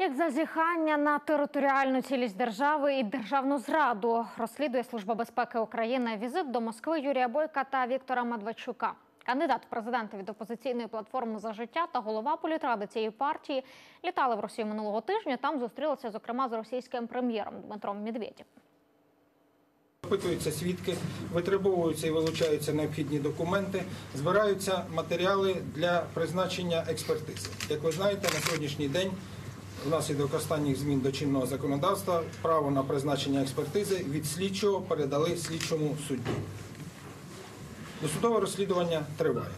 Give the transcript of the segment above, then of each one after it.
Як зазіхання на територіальну цілість держави і державну зраду розслідує Служба безпеки України візит до Москви Юрія Бойка та Віктора Медведчука. Кандидат в президенти від опозиційної платформи за життя та голова політради цієї партії літали в Росію минулого тижня. Там зустрілися зокрема з російським прем'єром Дмитром Медведєв. Опитуються свідки, витребовуються і вилучаються необхідні документи, збираються матеріали для призначення експертизи. Як ви знаєте, на сьогоднішній день внаслідок останніх змін до чинного законодавства право на призначення експертизи від слідчого передали слідчому судді. Досудове розслідування триває.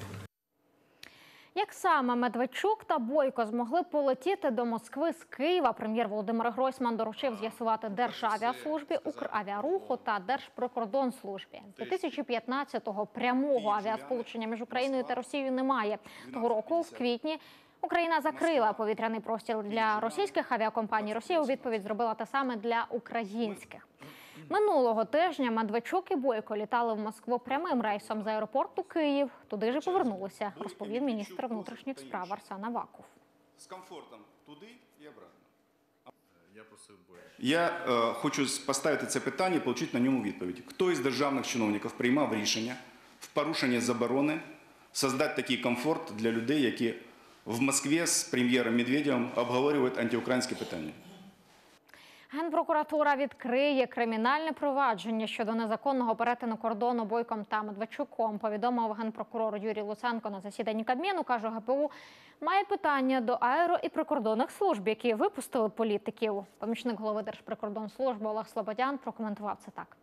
Як саме Медведчук та Бойко змогли полетіти до Москви з Києва, прем'єр Володимир Гройсман доручив з'ясувати Державіаслужбі, Укравіаруху та Держприкордонслужбі. 2015-го прямого авіасполучення між Україною та Росією немає. Того року, в квітні, Україна закрила повітряний простір для російських авіакомпаній. Росія у відповідь зробила те саме для українських. Минулого тижня Медведчук і Бойко літали в Москву прямим рейсом з аеропорту Київ. Туди ж і повернулися, розповів міністр внутрішніх справ Арсен Аваков. з комфортом туди і обратно. Я просив. Я е, хочу поставити це питання і отримати на ньому відповідь. Хто із державних чиновників приймав рішення в порушення заборони создати такий комфорт для людей, які в Москві з прем'єром Медведєвим обговорюють антиукраїнські питання? Генпрокуратура відкриє кримінальне провадження щодо незаконного перетину кордону Бойком та Медведчуком. Повідомив генпрокурор Юрій Луценко на засіданні Кабміну. каже ГПУ, має питання до аеро і прикордонних служб, які випустили політиків. Помічник голови Держприкордонслужби Олег Слободян прокоментував це так.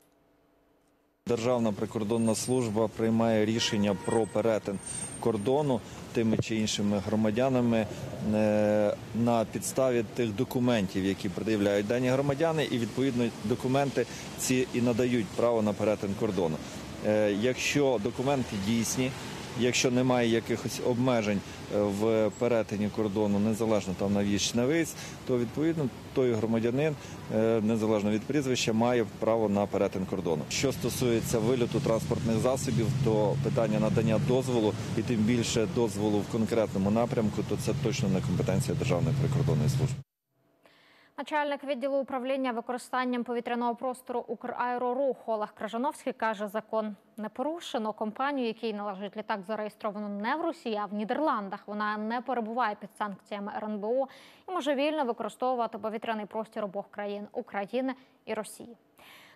Державна прикордонна служба приймає рішення про перетин кордону тими чи іншими громадянами е, на підставі тих документів, які пред'являють дані громадяни, і відповідно документи ці і надають право на перетин кордону. Е, Якщо документи дійсні, якщо немає якихось обмежень е, в перетині кордону, незалежно там на в'їзд на виїзд, то відповідно той громадянин, е, незалежно від прізвища, має право на перетин кордону. Що стосується вильоту транспортних засобів, то питання надання дозволу і тим більше дозволу в конкретному напрямку, то це точно не компетенція Державної прикордонної служби. Начальник відділу управління використанням повітряного простору Украероруху Олег Кражановський каже, закон не порушено. Компанію, якій належить літак, зареєстровано не в Росії, а в Нідерландах. Вона не перебуває під санкціями РНБО і може вільно використовувати повітряний простір обох країн України і Росії.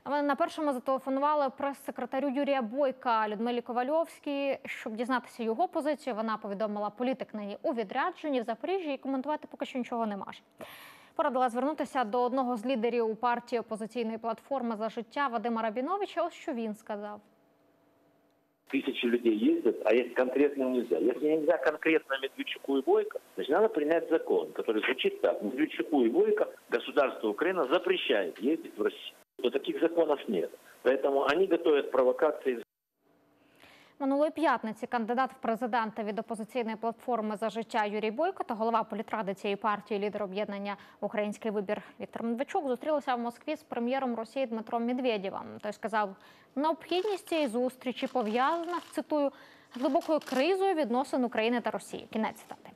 На першому зателефонували прес-секретарю Юрія Бойка Людмилі Ковальовській, щоб дізнатися його позицію. Вона повідомила політик нині у відрядженні в Запоріжжі і коментувати поки що нічого не може Порадила звернутися до одного з лідерів у партії опозиційної платформи за життя Вадима Рабіновича. Ось що він сказав. тысячи людей ездят, а есть конкретно нельзя. Если нельзя конкретно Медведчуку и Бойко, значит надо принять закон, который звучит так. Медведчуку и Бойко государство Украина запрещает ездить в Россию. Но таких законов нет. Поэтому они готовят провокации Минулої п'ятниці кандидат в президенти від опозиційної платформи за життя Юрій Бойко та голова політради цієї партії, лідер об'єднання Український вибір Віктор Медведчук зустрілися в Москві з прем'єром Росії Дмитром Медведєвим. Той сказав, необхідність цієї зустрічі пов'язана цитую глибокою кризою відносин України та Росії. Кінець цитати.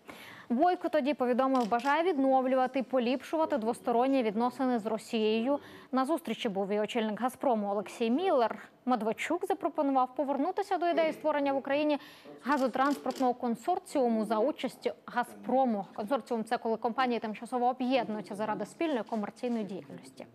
Бойко тоді повідомив, бажає відновлювати поліпшувати двосторонні відносини з Росією. На зустрічі був і очільник Газпрому Олексій Міллер. Медведчук запропонував повернутися до ідеї створення в Україні газотранспортного консорціуму за участю Газпрому. Консорціум це коли компанії тимчасово об'єднуються заради спільної комерційної діяльності.